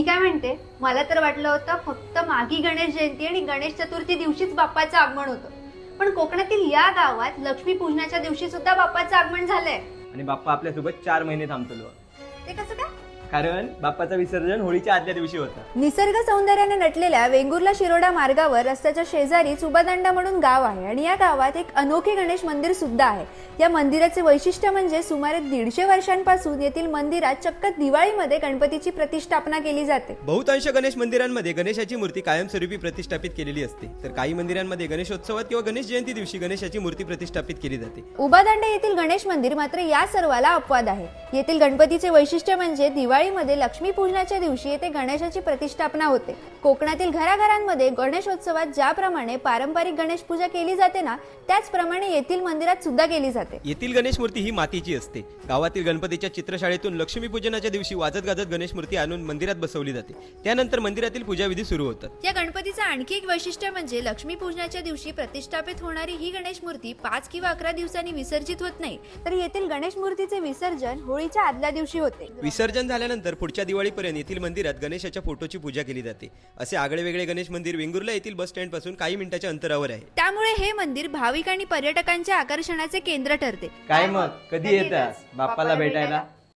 मी काय म्हणते मला तर वाटलं होतं फक्त मागी गणेश जयंती आणि गणेश चतुर्थी दिवशीच बाप्पाचं आगमन होतं. पण कोकणातील या गावात लक्ष्मी पूजनाच्या दिवशी सुद्धा बाप्पाचं आगमन झालंय. आणि बाप्पा आपल्यासोबत चार महिने थांबतलो. ते कसं काय? कारण बाप्पाचं विसर्जन होळीच्या आदल्या दिवशी होतं. निसर्ग सौंदर्याने नटलेल्या वेंगुर्ला शिरोडा मार्गावर रस्त्याच्या शेजारी उबादांडा म्हणून गाव आहे आणि या गावात एक अनोखे गणेश मंदिर सुद्धा आहे. या मंदिराचे वैशिष्ट्य म्हणजे सुमारे दीडशे वर्षांपासून येथील मंदिरात चक्क दिवाळीमध्ये गणपतीची प्रतिष्ठापना केली जाते. बहुतांश गणेश मंदिरांमध्ये गणेशाची मूर्ती कायमस्वरूपी प्रतिष्ठापित केलेली असते. तर काही मंदिरांमध्ये गणेशोत्सवात किंवा गणेश जयंती दिवशी गणेशाची मूर्ती प्रतिष्ठापित केली जाते. उबादांडा येथील गणेश मंदिर मात्र या सर्वाला अपवाद आहे. येथील गणपतीचे वैशिष्ट्य म्हणजे दिवाळीमध्ये लक्ष्मी पूजनाच्या दिवशी येथे गणेशाची प्रतिष्ठापना होते. कोकणातील घराघरांमध्ये गणेशोत्सवात ज्याप्रमाणे पारंपरिक गणेश पूजा केली जाते ना त्याचप्रमाणे येथील मंदिरात सुद्धा केली जाते. येथील गणेश मूर्ती ही मातीची असते. गावातील गणपतीच्या चित्रशाळेतून लक्ष्मीपूजनाच्या दिवशी वाजत गाजत गणेश मूर्ती आणून मंदिरात बसवली जाते. त्यानंतर मंदिरातील पूजाविधी सुरू होतात. या गणपतीचं आणखी एक वैशिष्ट्य म्हणजे लक्ष्मी पूजनाच्या दिवशी प्रतिष्ठापित होणारी ही गणेश मूर्ती पाच किंवा अकरा दिवसांनी विसर्जित होत नाही. तर येथील गणेश मूर्तीचे विसर्जन होळीच्या आदल्या दिवशी होते. विसर्जन झाल्यानंतर पुढच्या दिवाळीपर्यंत येथील मंदिरात गणेशाच्या फोटोची पूजा केली जाते. असे आगळे वेगळे गणेश मंदिर वेंगुर्ला येथील बस स्टँडपासून काही मिनिटाच्या अंतरावर आहे. त्यामुळे हे मंदिर भाविक आणि पर्यटकांच्या आकर्षणाचे केंद्र ठरते. काय मग? कधी येतात बाप्पाला भेटायला?